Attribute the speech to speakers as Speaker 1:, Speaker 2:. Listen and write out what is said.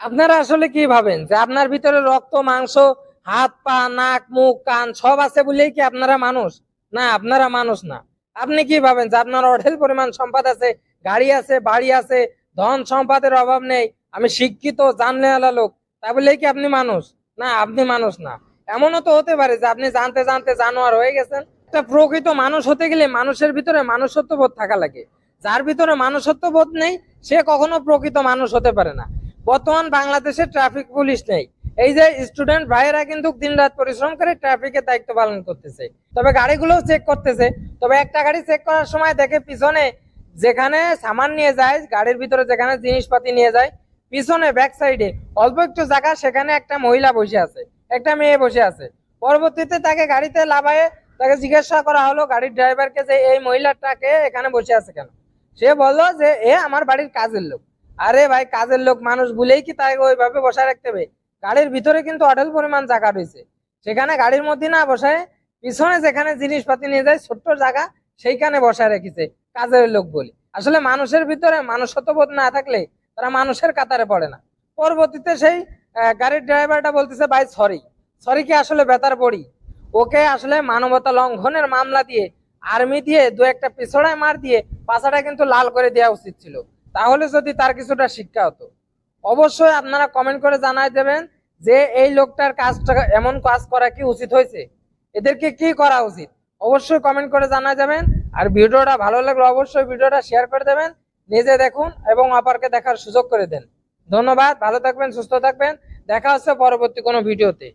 Speaker 1: আপনারা আসলে কি ভাবেন? যে আপনার ভিতরে রক্ত, মাংস, হাত, পা, নাক, মুখ, কান সব আছে বলেই কি আপনারা মানুষ? না, আপনারা মানুষ না। আপনি কি ভাবেন যে আপনার অঢেল পরিমাণ সম্পদ আছে, গাড়ি আছে, বাড়ি আছে, ধন সম্পদের অভাব নেই, আমি শিক্ষিত জানলে আলা লোক, তা বলেই কি আপনি মানুষ? না, আপনি মানুষ না। এমনও তো হতে পারে যে আপনি জানতে জানতে জানোয়ার হয়ে গেছেন। একটা প্রকৃত মানুষ হতে গেলে মানুষের ভিতরে মানুষত্ব বোধ থাকা লাগে। যার ভিতরে মানুষত্ব বোধ নেই, সে কখনো প্রকৃত মানুষ হতে পারে না। বর্তমান বাংলাদেশে ট্রাফিক পুলিশ নেই। এই যে স্টুডেন্ট ভাইয়েরা কিন্তু দিনরাত পরিশ্রম করে ট্রাফিকের দায়িত্ব পালন করতেছে। তবে গাড়িগুলো চেক করতেছে। তবে একটা গাড়ি চেক করার সময় দেখে পিছনে যেখানে সামান নিয়ে যায়, গাড়ির ভিতরে যেখানে জিনিসপাতি নিয়ে যায়, পিছনে ব্যাক সাইডে অল্প একটু জায়গা, সেখানে একটা মহিলা বসে আছে, একটা মেয়ে বসে আছে। পরবর্তীতে তাকে গাড়িতে লাভায়ে তাকে জিজ্ঞাসা করা হলো, গাড়ির ড্রাইভারকে যে এই মহিলাটাকে এখানে বসে আছে কেন? সে বলল যে, এ আমার বাড়ির কাজের লোক। আরে ভাই, কাজের লোক, মানুষ বলেই কি তাই ওইভাবে বসায় রাখতে হবে? গাড়ির ভিতরে কিন্তু অঢেল পরিমাণ জায়গা রয়েছে। সেখানে গাড়ির মধ্যে না বসায়, পিছনে যেখানে জিনিসপাতি নিয়ে যায়, ছোট্ট জায়গা, সেইখানে বসায় রেখেছে, কাজের লোক বলি। আসলে মানুষের ভিতরে মানুষত্ববোধ না থাকলে তারা মানুষের কাতারে পড়ে না। পরবর্তীতে সেই গাড়ির ড্রাইভারটা বলতেছে, ভাই সরি সরি কি আসলে বেতার পড়ি? ওকে আসলে মানবতা লঙ্ঘনের মামলা দিয়ে, আর্মি দিয়ে দু একটা পিছড়ায় মার দিয়ে, পাছাটা কিন্তু লাল করে দেওয়া উচিত ছিল। তাহলে যদি তার কিছুটা শিক্ষা হতো। অবশ্যই আপনারা কমেন্ট করে জানাই দেবেন যে এই লোকটার কাজটা এমন কাজ করা কি উচিত হয়েছে। এদেরকে কি করা উচিত? অবশ্যই কমেন্ট করে জানা যাবেন আর ভিডিওটা ভালো লাগলে অবশ্যই ভিডিওটা শেয়ার করে দেবেন। নিজে দেখুন এবং অপারকে দেখার সুযোগ করে দেন। ধন্যবাদ, ভালো থাকবেন, সুস্থ থাকবেন। দেখা হচ্ছে পরবর্তী কোনো ভিডিওতে।